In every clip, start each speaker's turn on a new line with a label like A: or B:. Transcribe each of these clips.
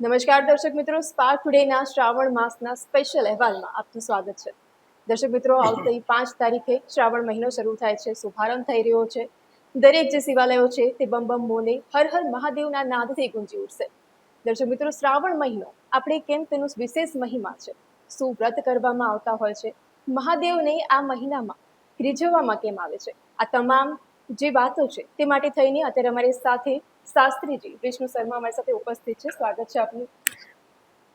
A: નમસ્કાર દર્શક મિત્રો, સ્પાર્ક ટુડેના શ્રાવણ માસના સ્પેશિયલ અહેવાલમાં આપનું સ્વાગત છે. દર્શક મિત્રો, આવતી પાંચ તારીખે શ્રાવણ મહિનો શરૂ થાય છે, શુભારંભ થઈ રહ્યો છે. દરેક જે શિવાલયો છે તે બમ બમ બોલે હર હર મહાદેવના નાદથી ગુંજી ઉઠશે. દર્શક મિત્રો, શ્રાવણ મહિનો આપણે કેમ તેનું વિશેષ મહિમા છે? શું વ્રત કરવામાં આવતા હોય છે? મહાદેવને આ મહિનામાં રીઝવવામાં કેમ આવે છે? આ તમામ જે વાતો છે તે માટે થઈને અત્યારે અમારી સાથે શાસ્ત્રીજી વિષ્ણુ શર્મા અમારી સાથે ઉપસ્થિત છે. સ્વાગત છે આપનું.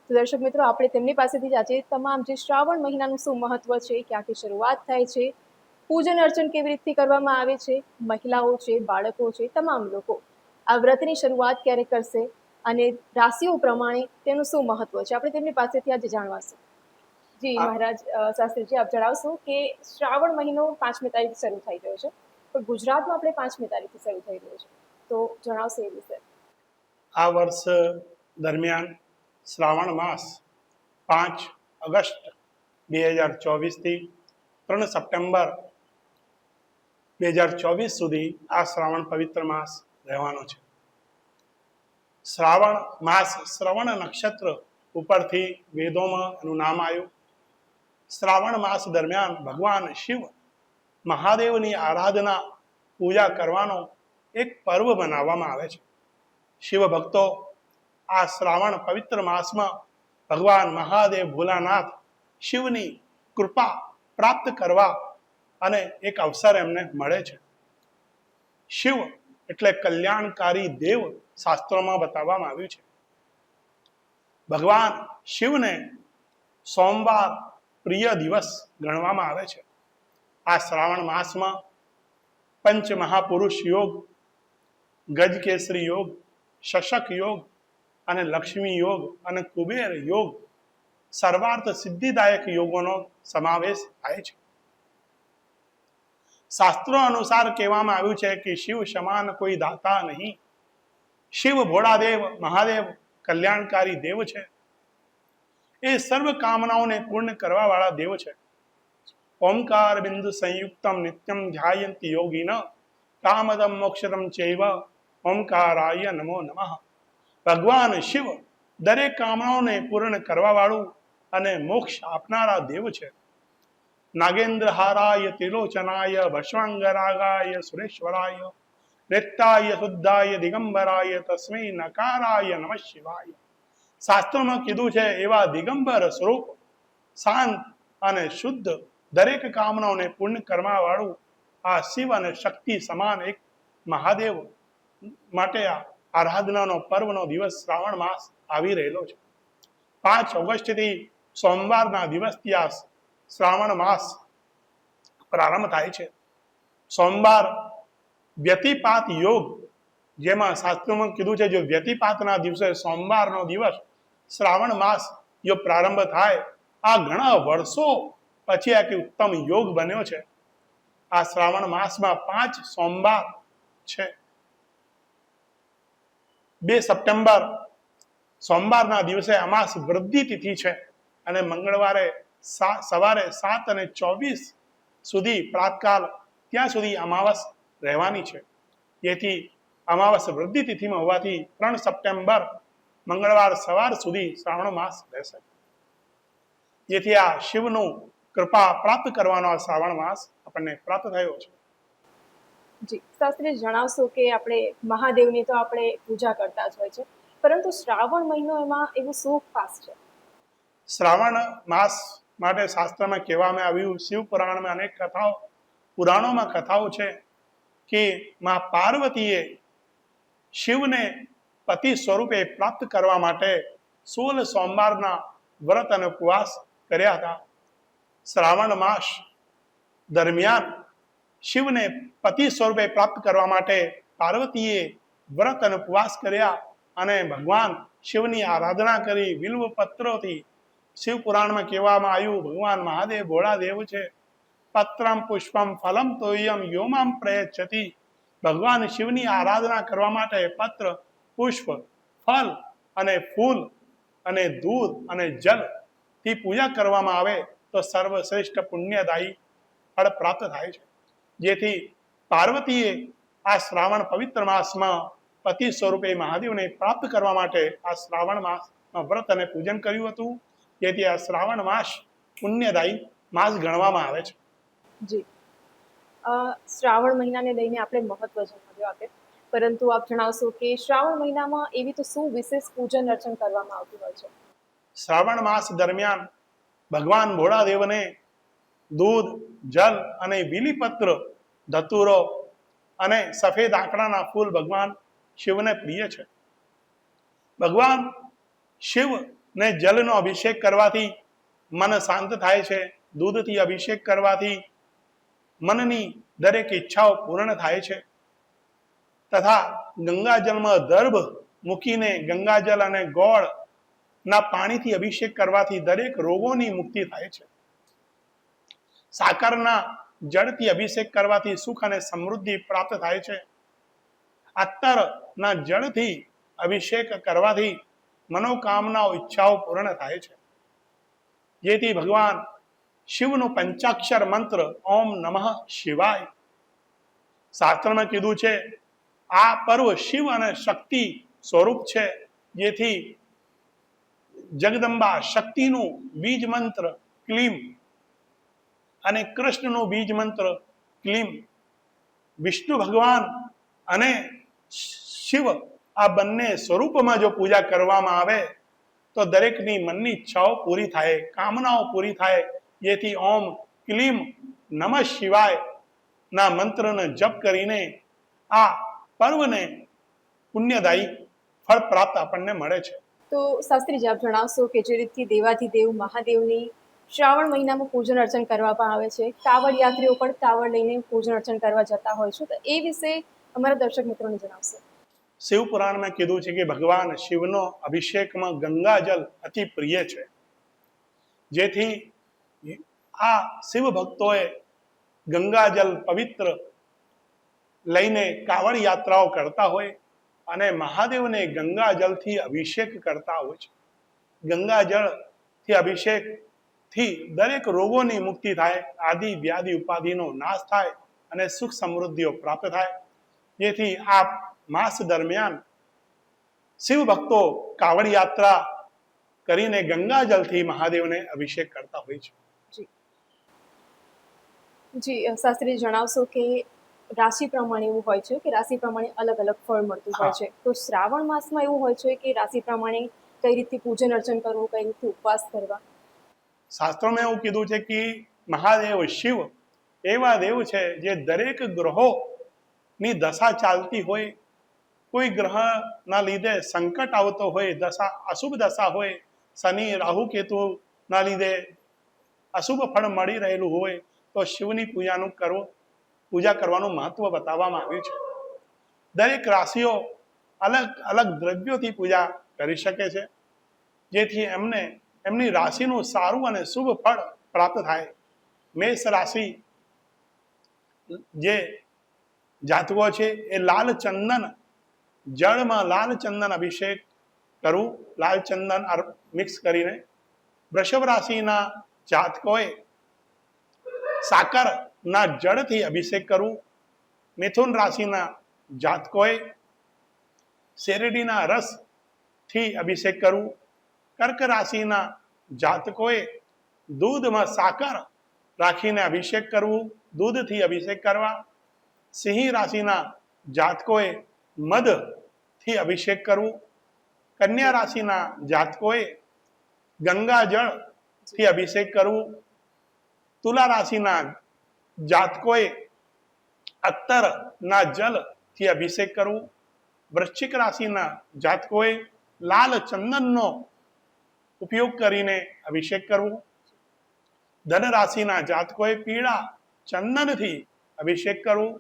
A: તો દર્શક મિત્રો આપણે તેમની પાસેથી જ આજે તમામ જે શ્રાવણ મહિનાનું શું મહત્વ છે ક્યાંથી શરૂઆત થાય છે પૂજન અર્ચન કેવી રીતથી કરવામાં આવે છે મહિલાઓ છે બાળકો છે તમામ લોકો આ વ્રતની શરૂઆત ક્યારે કરશે અને રાશિઓ પ્રમાણે તેનું શું મહત્વ છે આપણે તેમની પાસેથી આજે જાણવાશું. જી મહારાજ શાસ્ત્રીજી આપ જણાવશો કે શ્રાવણ મહિનો પાંચમી તારીખ શરૂ થઈ રહ્યો છે. પણ ગુજરાતમાં આપણે પાંચમી તારીખથી શરૂ થઈ રહ્યો છે. તો જણાવશો એ વિશે.
B: આ વર્ષ દરમિયાન શ્રાવણ માસ પાંચ ઓગસ્ટ બે હજાર ચોવીસથી ત્રણ સપ્ટેમ્બર બે હજાર ચોવીસ સુધી આ શ્રાવણ પવિત્ર માસ રહેવાનો છે. શ્રાવણ માસ શ્રવણ નક્ષત્ર ઉપરથી વેદોમાં એનું નામ આવ્યું. શ્રાવણ માસ દરમિયાન ભગવાન શિવ મહાદેવની આરાધના પૂજા કરવાનો એક પર્વ મનાવવામાં આવે છે. શિવ આ શ્રાવણ પવિત્ર માસમાં ભગવાન મહાદેવ ભોલાનાથ શિવની કૃપા પ્રાપ્ત કરવા અને એક અવસર એમને મળે છે. શિવ એટલે કલ્યાણકારી દેવ શાસ્ત્રોમાં બતાવવામાં આવ્યું છે. ભગવાન શિવને સોમવાર પ્રિય દિવસ ગણવામાં આવે છે. આ શ્રાવણ માસમાં પંચ મહાપુરુષ યોગ ગજકેસરી યોગ, શશક યોગ અને લક્ષ્મી યોગ અને કુબેર યોગ સર્વાર્થ સિદ્ધિદાયક યોગોનો સમાવેશ થાય છે. શાસ્ત્રો અનુસાર કહેવામાં આવ્યું છે કે શિવ સમાન કોઈ દાતા નહીં. શિવ ભોળાદેવ, મહાદેવ, કલ્યાણકારી દેવ છે. એ સર્વ કામનાઓને પૂર્ણ કરવા વાળા દેવ છે. ઓમકાર બિંદુ સંયુક્તમ નિત્યમ ધ્યાયંતિ યોગીન, કામદમ મોક્ષદમ ચૈવ ઓમકારાય નમો નમઃ. ભગવાન શિવ દરેક કામનાઓને પૂર્ણ કરવા વાળું અને મોક્ષ આપનારા દેવ છે. નાગેન્દ્ર હારાય ત્રિલોચનાય, વશ્વાંગરાગાય, સુરેશ્વરાય નેત્તાય શુદ્ધાય, દિગંબરાય, તસ્મૈ, નકારાય નમઃ શિવાય. શાસ્ત્રોમાં કીધું છે, એવા દિગંબર સ્વરૂપ શાંત અને શુદ્ધ દરેક કામનાઓને પૂર્ણ કરવા વાળું આ શિવ અને શક્તિ સમાન એક મહાદેવ માટે આરાધનાનો પર્વનો દિવસ શ્રાવણ માસ આવી રહેલો છે. પાંચ ઓગસ્ટથી સોમવારના દિવસથી આ શ્રાવણ માસ પ્રારંભ થાય છે. સોમવાર વ્યતિપાત યોગ, જેમાં શાસ્ત્રોમાં કીધું છે જો વ્યતિપાતના દિવસે સોમવારનો દિવસ શ્રાવણ માસ જો પ્રારંભ થાય, આ ઘણા વર્ષો પછી આ કે ઉત્તમ યોગ બન્યો છે. આ શ્રાવણ માસમાં પાંચ સોમવાર છે. બે સપ્ટેમ્બર, સોમવારના દિવસે અમાસ વૃદ્ધિ તિથિ છે અને મંગળવારે સવારે સાત અને ચોવીસ સુધી પ્રાતકાલ ત્યાં સુધી અમાવસ રહેવાની છે. જેથી અમાવસ વૃદ્ધિ તિથિમાં હોવાથી ત્રણ સપ્ટેમ્બર મંગળવાર સવાર સુધી શ્રાવણ માસ રહેશે. જેથી આ શિવનું કૃપા પ્રાપ્ત કરવાનો આ શ્રાવણ માસ આપણને પ્રાપ્ત થયો છે.
A: જી શાસ્ત્રી જણાવશો કે આપણે મહાદેવની તો આપણે પૂજા કરતા જ હોય છે, પરંતુ શ્રાવણ મહિનો એમાં એવું શું ખાસ છે.
B: શ્રાવણ માસ માટે શાસ્ત્રમાં કહેવામાં આવ્યું, શિવ પુરાણમાં અનેક કથાઓ, પુરાણોમાં કથાઓ છે કે માં પાર્વતીએ શિવને પતિ સ્વરૂપે પ્રાપ્ત કરવા માટે સોળ સોમવારના વ્રત અને ઉપવાસ કર્યા હતા. શ્રાવણ માસ દરમિયાન શિવને પતિ સ્વરૂપે પ્રાપ્ત કરવા માટે પાર્વતીએ વ્રત અને ઉપવાસ કર્યા અને ભગવાન શિવની આરાધના કરી વિલ્વ પત્રોથી શિવ કહેવામાં આવ્યું, ભગવાન મહાદેવ ભોળા દેવ છે. પત્રમ પુષ્પમ ફલમ તોયમ યોમામ પ્રયચ્છતિ. ભગવાન શિવની આરાધના કરવા માટે પત્ર, પુષ્પ, ફલ અને ફૂલ અને દૂધ અને જલથી પૂજા કરવામાં આવે તો સર્વશ્રેષ્ઠ પુણ્યદાયી ફળ પ્રાપ્ત થાય છે. જેથી પાર્વતીએ આ શ્રાવણ પવિત્ર માસમાં પતિ સ્વરૂપે મહાદેવને પ્રાપ્ત કરવા માટે આ શ્રાવણ માસમાં વ્રત અને પૂજન કર્યું હતું. જેથી આ શ્રાવણ માસ પુણ્યદાયી માસ ગણવામાં આવે છે.
A: જી. શ્રાવણ મહિનાને લઈને આપણે મહત્વ જણાવ્યું આપે. પરંતુ આપ જણાવશો કે શ્રાવણ મહિનામાં એવી તો શું વિશેષ પૂજન અર્ચન કરવામાં આવતું હોય છે?
B: શ્રાવણ માસ દરમિયાન ભગવાન ભોળાદેવને દૂધ, જલ અને બીલીપત્ર, ધતુરો અને સફેદ આંકડાના ફૂલ ભગવાન શિવને પ્રિય છે. ભગવાન શિવને જલનો અભિષેક કરવાથી મન શાંત થાય છે. દૂધથી અભિષેક કરવાથી મનની દરેક ઈચ્છાઓ પૂર્ણ થાય છે. તથા ગંગાજલમાં દર્ભ મૂકીને ગંગાજળ અને ગોળ ના પાણીથી અભિષેક કરવાથી દરેક રોગોની મુક્તિ થાય છે. સાકરના જળથી અભિષેક કરવાથી સુખ અને સમૃદ્ધિ પ્રાપ્ત થાય છે. અત્તરના જળથી અભિષેક કરવાથી મનોકામનાઓ, ઈચ્છાઓ પૂર્ણ થાય છે. જેથી ભગવાન શિવનો પંચાક્ષર મંત્ર, ઓમ નમઃ શિવાય. શાસ્ત્રમાં કીધું છે, આ પર્વ શિવ અને શક્તિ સ્વરૂપ છે. જેથી જગદંબા શક્તિનું બીજ મંત્ર, ક્લીમ અને કૃષ્ણનું બીજ મંત્ર, ક્લીમ, વિષ્ણુ ભગવાન અને શિવ, આ બંને સ્વરૂપમાં જો પૂજા કરવામાં આવે, તો દરેકની મનની ઈચ્છાઓ પૂરી થાય, કામનાઓ પૂરી થાય. જેથી ઓમ ક્લીમ નમઃ શિવાય ના મંત્રને જપ કરીને આ પર્વને પુણ્યદાયી ફળ પ્રાપ્ત આપણને મળે છે.
A: તો શાસ્ત્રીજી, આપ જણાવશો કે જે રીતથી દેવાધિદેવ, મહાદેવની શ્રાવણ મહિનામાં પૂજન અર્ચન કરવામાં આવે છે. કાવડ યાત્રીઓ પણ કાવડ લઈને પૂજન અર્ચન કરવા જતા હોય છે. તો એ વિશે અમારા દર્શક મિત્રોને જણાવશે.
B: શિવ પુરાણમાં કીધું છે કે ભગવાન શિવનો અભિષેકમાં ગંગાજલ અતિ પ્રિય છે. જેથી આ શિવ ભક્તોએ ગંગાજલ પવિત્ર લઈને કાવડ યાત્રાઓ કરતા હોય અને મહાદેવને ગંગાજલથી અભિષેક કરતા હોય છે. ગંગાજળથી અભિષેક થી દરેક રોગોની મુક્તિ થાય આદિ વ્યાધિ ઉપાધિનો નાશ થાય અને સુખ સમૃદ્ધિઓ પ્રાપ્ત થાય. જેથી આ માસ દરમિયાન શિવ ભક્તો કાવડ યાત્રા કરીને ગંગાજળથી મહાદેવને અભિષેક કરતા હોય છે.
A: જી. શાસ્ત્રી જણાવશો કે રાશિ પ્રમાણે એવું હોય છે કે રાશિ પ્રમાણે અલગ અલગ ફળ મળતું હોય છે. તો શ્રાવણ માસમાં એવું હોય છે કે રાશિ પ્રમાણે કઈ રીતે પૂજન અર્ચન કરવું કઈ રીતે ઉપવાસ કરવા?
B: શાસ્ત્રોમાં એવું કીધું છે કે મહાદેવ શિવ એવા દેવ છે જે દરેક ગ્રહોની દશા ચાલતી હોય, કોઈ ગ્રહના લીધે સંકટ આવતો હોય, દશા અશુભ દશા હોય, શનિ, રાહુ, કેતુના લીધે અશુભ ફળ મળી રહેલું હોય, તો શિવની પૂજાનું કરવું, પૂજા કરવાનું મહત્વ બતાવવામાં આવ્યું છે. દરેક રાશિઓ અલગ અલગ દ્રવ્યોથી પૂજા કરી શકે છે, જેથી એમને એમની રાશિનું સારું અને શુભ ફળ પ્રાપ્ત થાય. મેષ રાશિ જે જાતકો છે, એ લાલ ચંદન, જળમાં લાલ ચંદન અભિષેક કરવું લાલ ચંદન મિક્સ કરીને. વૃષભ રાશિના જાતકોએ સાકરના જળથી અભિષેક કરવું મિથુન રાશિના જાતકોએ શેરડીના રસથી અભિષેક કરવું કર્ક રાશિના જાતકોએ દૂધમાં સાકર રાખીને અભિષેક કરવું, દૂધથી અભિષેક કરવા. સિંહ રાશિના જાતકોએ મધથી અભિષેક કરવું. કન્યા રાશિના જાતકોએ ગંગાજળથી અભિષેક કરવું. તુલા રાશિના જાતકોએ અત્તરના જલથી અભિષેક કરવું. વૃશ્ચિક રાશિના જાતકોએ લાલ ચંદનનો ઉપયોગ કરીને અભિષેક કરવું. ધન રાશિના જાતકોએ પીળા ચંદનથી અભિષેક કરવું.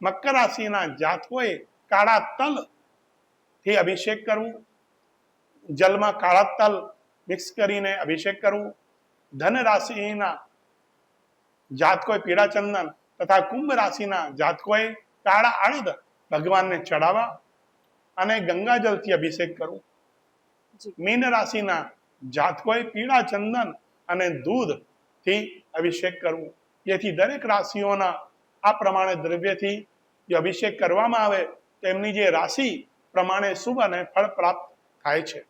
B: મકર રાશિના જાતકોએ કાળા તલથી અભિષેક કરવું. જલમાં કાળા તલ મિક્સ કરીને અભિષેક કરવું. ધન રાશિના જાતકોએ પીળા ચંદન તથા કુંભ રાશિના જાતકોએ કાળા અડદ ભગવાનને ચડાવવા અને ગંગાજળથી અભિષેક કરવું. મીન રાશિના જાતકોએ પીળા ચંદન અને દૂધથી અભિષેક કરવું. જેથી દરેક રાશિઓના આ પ્રમાણે દ્રવ્યથી જે અભિષેક કરવામાં આવે તેમની જે રાશિ પ્રમાણે શુભ અને ફળ પ્રાપ્ત થાય છે.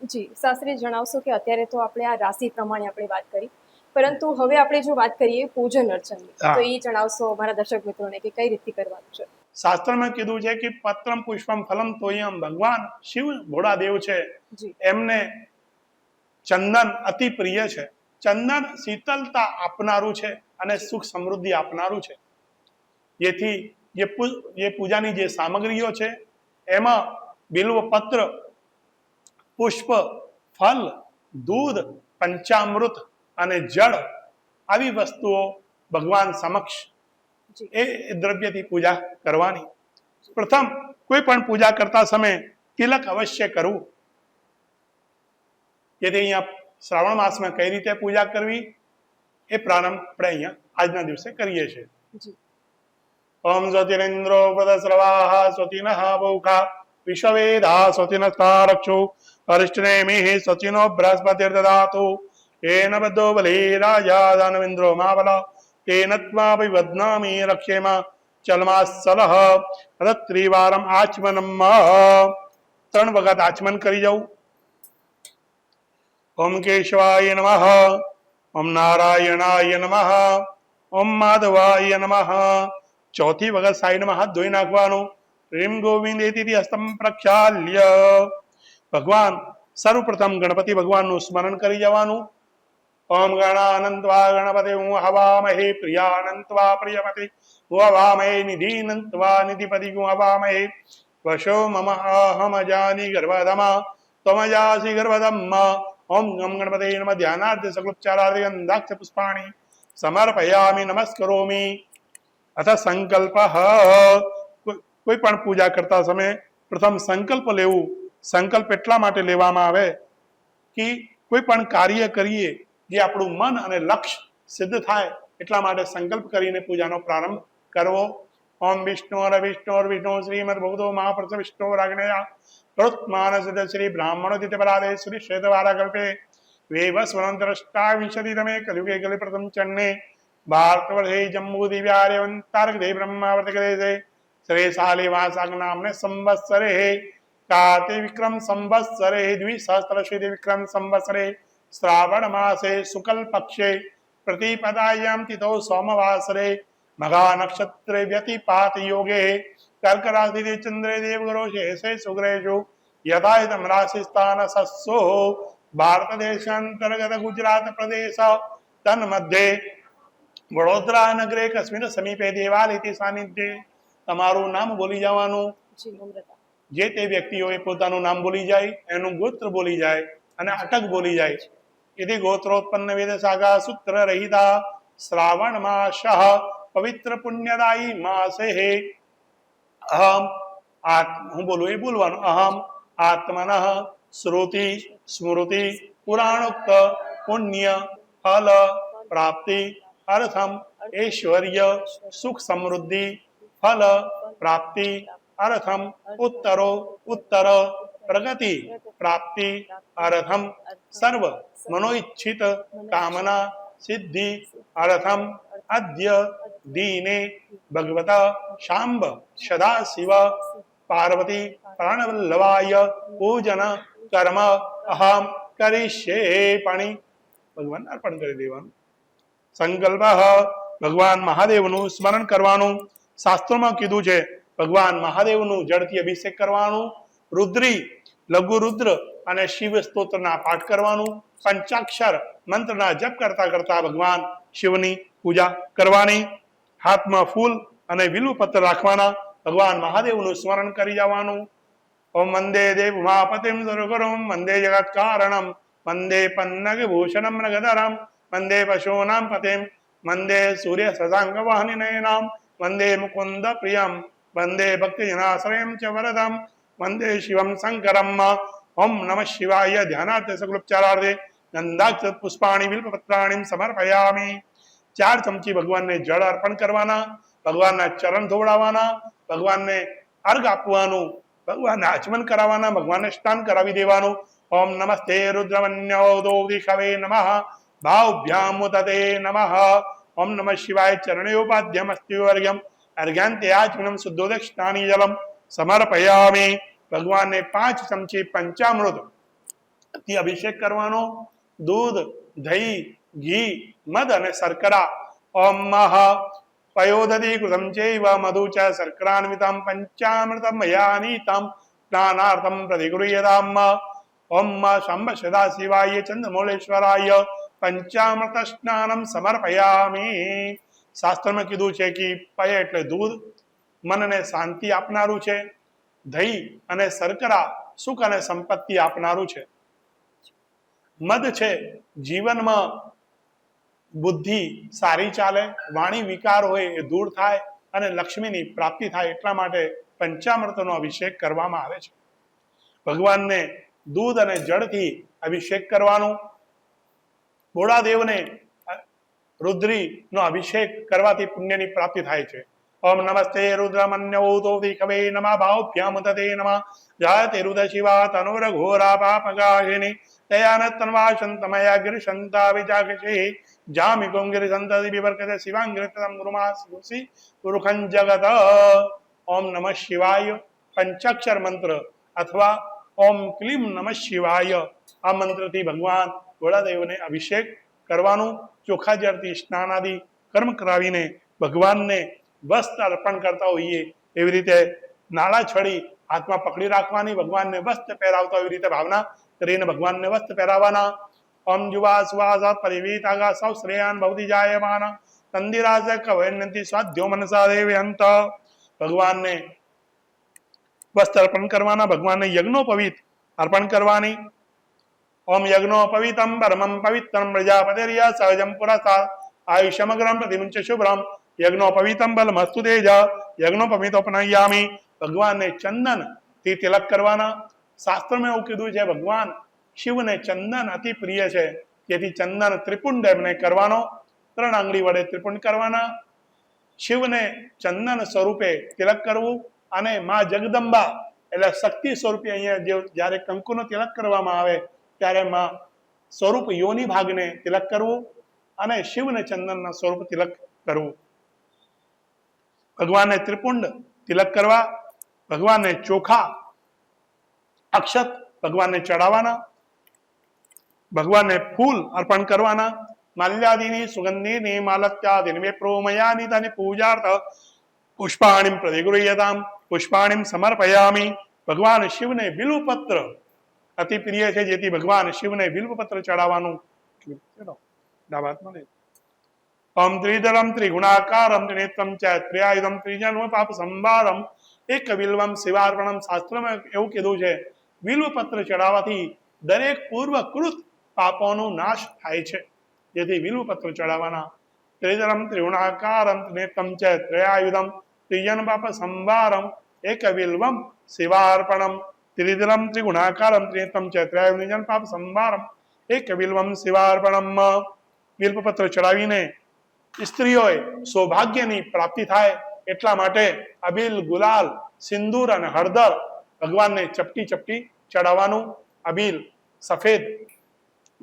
A: જી શાસ્ત્રી જણાવશો કે અત્યારે તો આપણે આ રાશિ પ્રમાણે આપણે વાત કરી. પરંતુ હવે આપણે જો વાત કરીએ પૂજન અર્ચનની તો એ જણાવશો અમારા દર્શક મિત્રોને કે કઈ રીતે કરવાનું છે?
B: શાસ્ત્રમાં કીધું છે કે પત્રમ પુષ્પમ ફલમ તોયમ ભગવાન શિવ ભોળાદેવ છે. એમને ચંદન અતિ પ્રિય છે. ચંદન શીતલતા આપનારું છે અને સુખ સમૃદ્ધિ આપનારું છે. જેથી જે પૂ- જે પૂજાની જે સામગ્રીઓ છે એમાં બિલ્વ પત્ર પુષ્પ ફલ દૂધ પંચામૃત અને જળ આવી વસ્તુઓ ભગવાન સમક્ષ એ દ્રવ્યથી પૂજા કરવાની. પ્રથમ કોઈ પણ પૂજા કરતા સમયે તિલક અવશ્ય કરવું. જેથી અહીંયા શ્રાવણ માસમાં કઈ રીતે પૂજા કરવી એ પ્રારંભ આપણે અહીંયા આજના દિવસે કરીએ છીએ
A: જી
B: ઓમ જ્યોતિરેન્દ્રો પદસ્રવાહ સ્વતિનઃ બૌખા વિશ્વવેદા સ્વતિનસ્તા રક્ષો અરિષ્ટનેમિઃ સ્વતિનો બૃહસ્પતિર્દધાતુ येन बद्धो बले राजा दानवेन्द्रो महाबल तेन त्वाभिवध्नामि रक्षेम ચલમાસલહ અથ ત્રિવારમ આચમનમ ત્રણ વખત આચમન કરી જવું ઓમ કેશવાય નમ, ઓમ નારાયણાય નમ, ઓમ માધવાય નમ. ચોથી વખત સાઈડમાં હાથ ધોઈ નાખવાનું. પ્રેમ ગોવિંદ એથી હસ્તમ પ્રખ્યાલ્ય ભગવાન, સર્વપ્રથમ ગણપતિ ભગવાનનું સ્મરણ કરી જવાનું. ઓમ ગણાનંતવા ગણપતિ હું હવામહે પ્રિયાનંતવા પ્રિયપતિ. હું હવામહે નિધિનંતવા નિધિપતિ, હું હવામહે. વશો મમ અહમ જાની ગર્ભધમા, ત્વમજાસી ગર્ભધમ્મ. ઓમ ગમ ગણપતે నమ ધ્યાનાર્થ સકૃપચારાર્થ ગંધાક્ષ పుష్పాణి సమర్పయామి નમસ્કરોમી અથવા સંકલ્પ કોઈ પણ પૂજા કરતા સમયે પ્રથમ સંકલ્પ લેવું સંકલ્પ એટલા માટે લેવામાં આવે કે કોઈ પણ કાર્ય કરીએ જે આપણું મન અને લક્ષ્ય સિદ્ધ થાય એટલા માટે સંકલ્પ કરીને પૂજાનો પ્રારંભ કરવો। ઓમ વિષ્ણુ વિષ્ણુ વિષ્ણુ શ્રીમદ ભગવતો મહાપુરુષ વિષ્ણુ રાગ્નયા કૃતમાનસ શ્રી બ્રાહ્મણો દિત્ય પરાદે શ્રી શ્વેતવારા કલ્પે વેવસ્વનંતરષ્ટા વિંશતિ તમે કલિયુગે કલિ પ્રથમ ચન્ને ભારતવર્ષે જમ્બુ દિવ્યાર્યવંતારક દે બ્રહ્માવર્ત દેશે શ્રી શાલિવાસાગ મઘા નક્ષત્રે વ્યતિપાત યોગે કર્ક રાશિ ચંદ્રે દેવગરો છે સુગ્રેશુ યથાયતમ રાશિ સ્થાન સસ્સો ભારતદેશ અંતર્ગત ગુજરાત પ્રદેશ તન્મધ્યે વડોદરા નગરે કસ્મિન સમીપે દેવાલ ઇતિ સાનિધ્યે તમારું નામ બોલી જવાનું
A: જે
B: તે વ્યક્તિઓએ પોતાનું નામ બોલી જાય એનું ગોત્ર બોલી જાય અને અટક બોલી જાય એથી ગોત્રોત્પન્ન વેદ સાગા સૂત્ર રહીતા શ્રાવણમાં શહ पुण्यदायी मासे हे अहम आत्म હું બોલું એ બોલવાનું અહમ આત્મન શ્રુતિ સ્મૃતિ પુરાણોક્ત પુણ્ય ફલ પ્રાપ્તિ અર્થમ ઐશ્વર્ય સુખ સમૃદ્ધિ ફલ પ્રાપ્તિ અર્થમ ઉત્તરો ઉત્તર પ્રગતિ પ્રાપ્તિ અર્થમ સર્વ મનોઈચ્છિત કામના સિદ્ધિ અર્થમ અદ્ય દીને ભગવત શાંબ સદાશિવ પાર્વતી પ્રાણવલ્લવાય પૂજન કર્મ અહમ કરીશે પાણી ભગવાન અર્પણ કરી દેવાનું સંકલ્પ ભગવાન મહાદેવનું સ્મરણ કરવાનું શાસ્ત્રોમાં કીધું છે ભગવાન મહાદેવનું જળથી અભિષેક કરવાનું રુદ્રી લઘુ રુદ્ર અને શિવ સ્તોત્રના પાઠ કરવાનું પંચાક્ષર મંત્રના જપ કરતા કરતા ભગવાન શિવની પૂજા કરવાની, હાથમાં ફૂલ અને વિલુપત્ર રાખવાના, ભગવાન મહાદેવનું સ્મરણ કરી જવાનું. ઓમ વંદે દેવ ઉમાપતિમ વંદે જગત કારણમ વંદે પન્નગ ભૂષણમ નગધરમ, વંદે પશુનામ પતિમ, વંદે સૂર્ય સદાંગ વાહની નયનામ વંદે મુકુંદ પ્રિયમ વંદે ભક્તિ જનાશ્રયમ ચ વરદમ, વંદે શિવમ શંકરમ, ઓમ નમઃ શિવાય. ધ્યાનાર્થ સકૃપચારાર્થે ગંધાક્ષ પુષ્પાણી બિલ્પપત્રાણી સમર્પયામી. ચાર ચમચી ભગવાનને જળ અર્પણ કરવાના, ભગવાનના ચરણ ધોવડાવવાના ભગવાનને અર્ઘ આપવાનું, ભગવાનને આચમન કરાવવાના ભગવાનને સ્નાન કરાવી દેવાનું. ઓમ નમસ્તે રુદ્રમન્યો દિશવે નમઃ. ભાવભ્યામ તદે નમઃ. ઓમ નમઃ શિવાય ચરણયોપાધ્યમસ્તિ અસ્તિવર્ગ્યમ અર્ઘ્યાંતે આચમનમ શુદ્ધોદક્ષિણાની જલમ. સમર્પયામી. ભગવાનને પાંચ ચમચી પંચામૃત અભિષેક કરવાનો. દૂધ, દહીં, ઘી, મધ અને શર્કરા. ઓમ મહ. પયોદધિ કૃતમ ચૈવ મધુ ચ શર્કરાન્વિતમ પંચામૃતમ મયાનીતમ સ્નાનાર્થમ પ્રતિગૃહ્યતામ ઓમ શંભ સદા શિવાય ચંદ્રમૌલેશ્વરાય પંચામૃત સ્નાનમ સમર્પયામી. શાસ્ત્રમાં કીધું છે કે પય એટલે દૂધ મનને શાંતિ આપનારું છે. દહીં અને શર્કરા સુખ અને સંપત્તિ આપનારું છે. મધ છે. જીવનમાં બુદ્ધિ સારી ચાલે, વાણી વિકાર હોય એ દૂર થાય અને લક્ષ્મીની પ્રાપ્તિ થાય એટલા માટે પંચામૃતનો અભિષેક કરવામાં આવે છે. ભગવાનને દૂધ અને જળથી અભિષેક કરવાનું ભોળાદેવને રુદ્રીનો અભિષેક કરવાથી પુણ્યની પ્રાપ્તિ થાય છે. ઓમ નમસ્તે રુદ્રમન્યૌતો વિખવે નમઃ. ભાવભ્યામ તતે નમઃ. જાયતે રુદ્ર શિવા તનુર ઘોરા પાપગાહિની. તયાનતન્વા શંતમયા ગિરિશંતા વિજાગશે જામિ કોંગિરી સંતતિ વિવર્કતે શિવાંગિરતમ ગુરુમા ગુરુખં જગત. ઓમ નમઃ શિવાય. પંચાક્ષર મંત્ર અથવા ઓમ ક્લીમ નમઃ શિવાય. આ મંત્રથી ભગવાન ભોળાદેવને અભિષેક કરવાનું ચોખા જળથી સ્નાન આદિ કર્મ કરાવીને ભગવાનને વસ્ત્ર અર્પણ કરતા હોઈએ. એવી રીતે નાળા છડી હાથમાં પકડી રાખવાની, ભગવાનને વસ્ત્ર પહેરાવતા એવી રીતે ભાવના કરીને ભગવાનને વસ્ત્ર પહેરાવવાના ઓમ જુવા સુવાસ પરિવીતાગા સૌ શ્રેયાન ભવતી જાયમાન તંદિરાજ કવયનંતિ સ્વાધ્યો મનસા દેવી અંત ભગવાનને વસ્ત્ર અર્પણ કરવાના, ભગવાનને યજ્ઞોપવિત અર્પણ કરવાની. ઓમ યજ્ઞો પવિતમ, પરમમ પવિત્રમ, પ્રજાપતિર્ય સહજમ પુરસ્તા આયુષ્યમગ્રમ પ્રતિમુંચ શુભ્રમ. યજ્ઞો બલ મસ્તુ તેજ યજ્ઞોપવિત પવિતોપનયામી ભગવાનને ચંદનથી તિલક કરવાના. શાસ્ત્રમાં એવું કીધું છે, ભગવાન શિવને ચંદન અતિ પ્રિય છે. તેથી ચંદન ત્રિપુંડ એમને કરવાનો. ત્રણ આંગળી વડે ત્રિપુંડ કરવાના. શિવને ચંદન સ્વરૂપે તિલક કરવું અને મા જગદંબા, એટલે શક્તિ સ્વરૂપે અહીંયા જે જ્યારે કંકુનો તિલક કરવામાં આવે, ત્યારે મા સ્વરૂપ યોની ભાગને તિલક કરવું અને શિવને ચંદનના સ્વરૂપ તિલક કરવું. ભગવાનને ત્રિપુંડ તિલક કરવા ભગવાનને ચોખા અક્ષત ભગવાનને ચડાવવાના ભગવાનને ફૂલ અર્પણ કરવાના માલ્યાદિની સુગંધિની માલત્યાદિની મે પ્રોમયાની તને પૂજાર્થ પુષ્પાણીમ પ્રતિગૃહ્યતામ પુષ્પાણીમ સમર્પયામી ભગવાન શિવને બિલ્વપત્ર અતિ પ્રિય છે જેથી ભગવાન શિવને બિલ્વપત્ર ચડાવવાનું ડાબા હાથમાં ત્રિદલમ ત્રિગુણાકારમ ત્રિનેત્રમ ચ ત્રિયાયુધમ ત્રિજન્મ પાપ સંભારમ એક વિલ્વમ શિવાર્પણમ શાસ્ત્રમાં એવું કીધું છે બિલ્વપત્ર ચડાવવાથી દરેક પૂર્વકૃત પાપોનો નાશ થાય છે જેથી બિલ્વપત્ર ચડાવવાના ત્રિદલમ ત્રિગુણાકારમ ત્રિનેત્રમ ચ ત્રયાયુધમ ત્રિજન્મ પાપ સંભારમ એક બિલ્વમ શિવાર્પણમ ત્રિદલમ ત્રિગુણાકારમ ત્રિનેત્રમ ચ ત્રયાયુધમ પાપ સંભારમ એક બિલ્વમ શિવાર્પણમ વિલ્પપત્ર ચડાવીને સ્ત્રીઓએ સૌભાગ્યની પ્રાપ્તિ થાય એટલા માટે અબિલ ગુલાલ, સિંદૂર અને હળદર ભગવાનને ચપટી ચપટી ચડાવવાનું. અબિલ સફેદ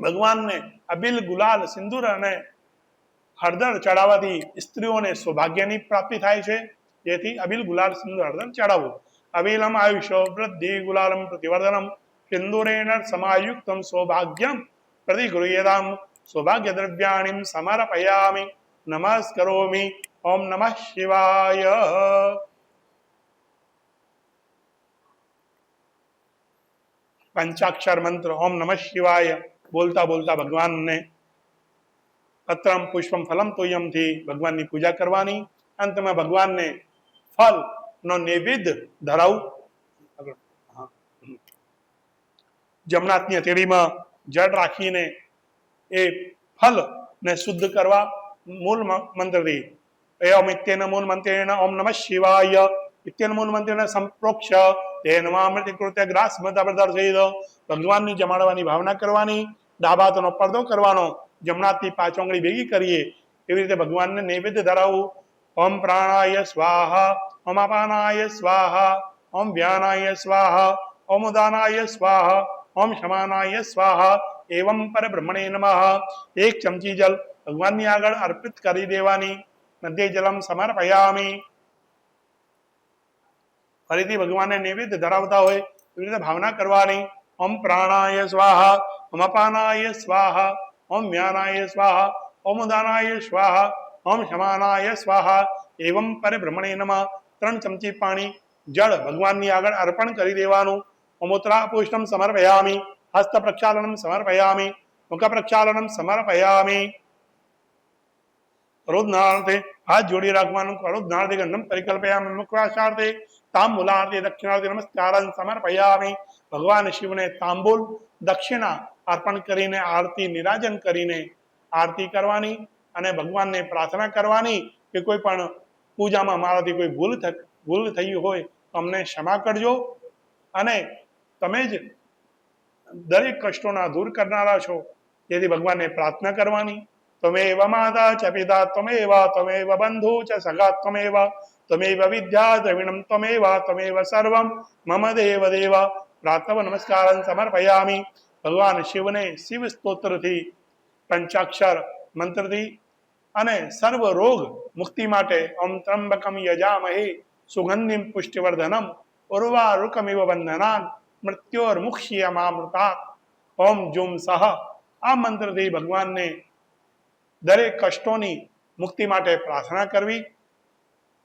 B: ભગવાનને અબિલ ગુલાલ, સિંદૂર અને હળદર ચડાવવાથી સ્ત્રીઓને સૌભાગ્યની પ્રાપ્તિ થાય છે. જેથી અબિલ ગુલાલ, સિંદૂર, હળદર ચડાવવું. અબિલમ આયુષ્ય વૃદ્ધિ ગુલાલમ પ્રતિવર્ધનમ. સિંદૂરેણ સમાયુક્તમ સૌભાગ્યમ. પ્રતિગૃહ્યતામ. સૌભાગ્ય દ્રવ્યાણી સમર્પયામિ. નમસ્કરોમિ ઓમ નમઃ શિવાય પંચાક્ષર મંત્ર ઓમ નમઃ શિવાય બોલતા બોલતા ભગવાનને પત્રમ પુષ્પમ ફલમ તોયમથી ભગવાનની પૂજા કરવાની અંતમાં ભગવાનને ફલ નો નૈવેદ્ય ધરાવું આગળ. હા. જમનાથની હથેળીમાં જળ રાખીને એ ફલ ને શુદ્ધ કરવા મૂળ મંત્રથી એમ ઇત્યેન મૂળ મંત્રેણ ઓમ નમઃ શિવાય ઇત્યેન મૂળ મંત્રેણ સંપ્રોક્ષ તે નમામૃતિ કૃત્ય ગ્રાસ મદાબરદર્શિત ભગવાનની જમાડવાની ભાવના કરવાની ડાબા હાથનો પડદો કરવાનો જમણાથી પાંચ ભેગી કરીએ એવી રીતે ભગવાનને નૈવેદ્ય ધરાવવું ઓમ પ્રાણાય સ્વાહા ઓમ અપાનાય સ્વાહા ઓમ વ્યાનાય સ્વાહા ઓમ ઉદાનાય સ્વાહા ઓમ શમાનાય સ્વાહા એવમ પર બ્રહ્મણે નમઃ એક ચમચી જલ ભગવાનની આગળ અર્પિત કરી દેવાની. મધ્ય જલમ સમર્પયામી. ફરીથી ભગવાનને નૈવેદ્ય ધરાવતા હોય એવી રીતે ભાવના કરવાની. ઓમ પ્રાણાય સ્વાહા, ઓમ અપાનાય સ્વાહા, ઓમ વ્યાનાય સ્વાહા, ઓમ ઉદાનાય સ્વાહા, ઓમ શમાનાય સ્વાહા. એવમ પરિભ્રમણે નમઃ. ત્રણ ચમચી પાણી, જળ ભગવાનની આગળ અર્પણ કરી દેવાનું. અમૂત્રા પુષ્ટમ સમર્પયામી. હસ્ત પ્રક્ષાલનમ સમર્પયામી. મુખ પ્રક્ષાલનમ સમર્પયામી. કરોદનાર્થે હાથ જોડી રાખવાનું કરોદનાર્થે ગંધમ પરિકલ્પયામી મુખવાસાર્થે તાંબુલાર્થે દક્ષિણાર્થે નમસ્કારં સમર્પયામી ભગવાન શિવને તાંબુલ દક્ષિણા અર્પણ કરીને આરતી નિરાજન કરીને આરતી કરવાની અને ભગવાનને પ્રાર્થના કરવાની કે કોઈ પણ પૂજામાં મારાથી કોઈ ભૂલ ભૂલ થઈ હોય તો અમને ક્ષમા કરજો અને તમે જ દરેક કષ્ટોના દૂર કરનારા છો, તેથી ભગવાનને પ્રાર્થના કરવાની. તમે એવા માતા ચ પિતા ત્વમેવ ત્વમેવ બંધુ ચ સખા ત્વમેવ ત્વમેવ વિદ્યા દ્રવિણમ ત્વમેવ ત્વમેવ સર્વમ મમ દેવ દેવ પ્રાતઃ નમસ્કારં સમર્પયામી ભગવાન શિવને શિવ સ્તોત્રથી પંચાક્ષર મંત્રથી અને સર્વ રોગ મુક્તિ માટે ઓમ ત્રંબકમ યજામહે સુગંધિમ પુષ્ટિવર્ધનમ ઉર્વારુકમિવ બંધનાન મૃત્યોર્મુક્ષ્યમામૃતા ઓમ જુમ સહ આ મંત્રથી ભગવાનને દરેક કષ્ટોની મુક્તિ માટે પ્રાર્થના કરવી.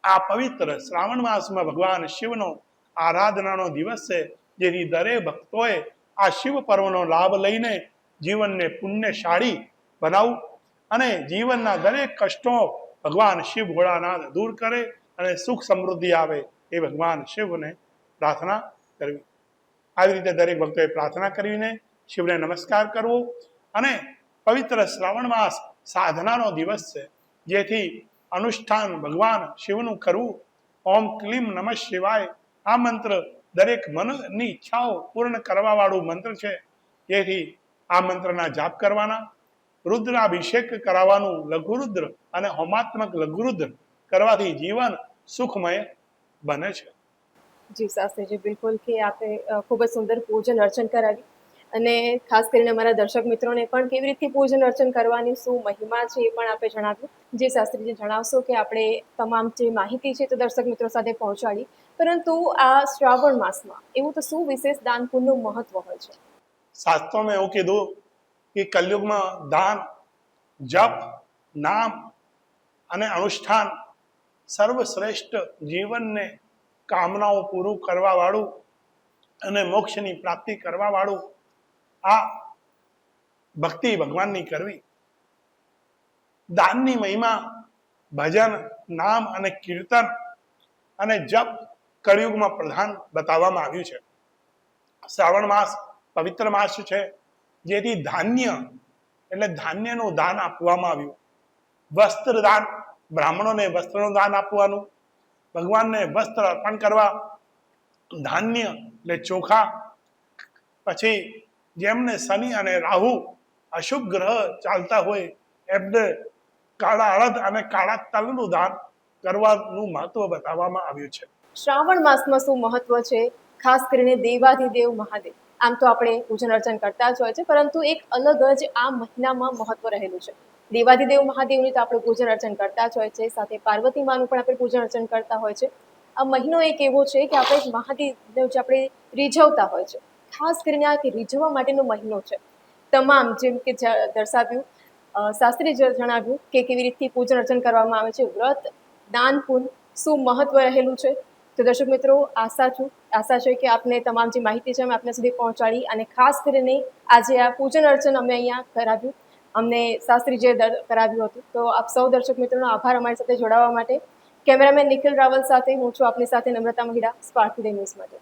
B: આ પવિત્ર શ્રાવણ માસમાં ભગવાન શિવનો આરાધનાનો દિવસ છે, જેથી દરેક ભક્તોએ આ શિવ પર્વનો લાભ લઈને જીવનને પુણ્યશાળી બનાવવું અને જીવનના દરેક કષ્ટો ભગવાન શિવ ભોળાનાથ દૂર કરે અને સુખ સમૃદ્ધિ આવે એ ભગવાન શિવને પ્રાર્થના કરવી. આવી રીતે દરેક ભક્તોએ પ્રાર્થના કરીને શિવને નમસ્કાર કરવો અને પવિત્ર શ્રાવણ માસ સાધનાનો દિવસ છે. જેથી અનુષ્ઠાન ભગવાન શિવનું કરવું, ઓમ ક્લીમ નમઃ શિવાય, આ મંત્ર દરેક મનની ઈચ્છાઓ પૂર્ણ કરવા વાળું મંત્ર છે. જેથી આ મંત્રના જાપ કરવાના, રુદ્રાભિષેક કરાવવાનું લઘુરુદ્ર અને હોમાત્મક લઘુરુદ્ર કરવાથી જીવન સુખમય બને છે.
A: જી શાસ્ત્રીજી, બિલકુલ કે આપે ખૂબ જ સુંદર પૂજન અર્ચન કરાવી અને ખાસ કરીને અમારા દર્શક મિત્રોને પણ કેવી રીતે પૂજન અર્ચન કરવાની શું મહિમા છે એ પણ આપે જણાવ્યું. જે શાસ્ત્રીજી જણાવશો કે આપણે તમામ જે માહિતી છે તે દર્શક મિત્રો સાથે પહોંચાડી. પરંતુ આ શ્રાવણ માસમાં એવું તો શું વિશેષ દાન પુણ્યનું મહત્વ હોય છે?
B: શાસ્ત્રોમાં એવું કીધું કે કલયુગમાં દાન, જપ, નામ અને અનુષ્ઠાન સર્વશ્રેષ્ઠ જીવનને કામનાઓ પૂરું કરવા વાળું અને મોક્ષની પ્રાપ્તિ કરવા વાળું આ ભક્તિ ભગવાનની કરવી. દાનની મહિમા, ભજન, નામ અને કીર્તન અને જપ કળિયુગમાં પ્રધાન બતાવવામાં આવ્યું છે. શ્રાવણ માસ પવિત્ર માસ છે, જેથી ધાન્ય, એટલે ધાન્યનું દાન આપવામાં આવ્યું. વસ્ત્ર દાન, બ્રાહ્મણોને વસ્ત્રનું દાન આપવાનું, ભગવાનને વસ્ત્ર અર્પણ કરવા, ધાન્ય, એટલે ચોખા, પછી જેમને શનિ અને રાહુ અશુભ ગ્રહ ચાલતા હોય, એમને કાળા અડદ અને કાળા તલનું દાન કરવાનું મહત્વ બતાવવામાં આવ્યું છે.
A: શ્રાવણ માસમાં શું મહત્વ છે? ખાસ કરીને દેવાધિદેવ મહાદેવ. આમ તો આપણે પૂજન અર્ચન કરતા જ હોય છે, પરંતુ એક અલગ જ આ મહિનામાં મહત્વ રહેલું છે. દેવાધિદેવ મહાદેવની તો આપણે પૂજન અર્ચન કરતા જ હોય છે, સાથે પાર્વતી માનું પણ આપણે પૂજન અર્ચન કરતા હોય છે. આ મહિનો એક એવો છે કે આપણે મહાદેવ જે આપણે રીઝવતા હોય છે. ખાસ કરીને આ કે રીઝવવા માટેનો મહિનો છે. તમામ જેમ કે દર્શાવ્યું શાસ્ત્રી જણાવ્યું કે કેવી રીતથી પૂજન અર્ચન કરવામાં આવે છે. વ્રત, દાન, પુન શું મહત્વ રહેલું છે? તો દર્શક મિત્રો, આશા છું, આશા છે કે આપને તમામ જે માહિતી છે અમે આપના સુધી પહોંચાડી અને ખાસ કરીને આજે આ પૂજન અર્ચન અમે અહીંયા કરાવ્યું. અમને શાસ્ત્રીજીએ કરાવ્યું હતું. તો આપ સૌ દર્શક મિત્રોનો આભાર અમારી સાથે જોડાવા માટે. કેમેરામેન નિખિલ રાવલ સાથે હું છું આપની સાથે Namrata Mahida Spark Today News માટે.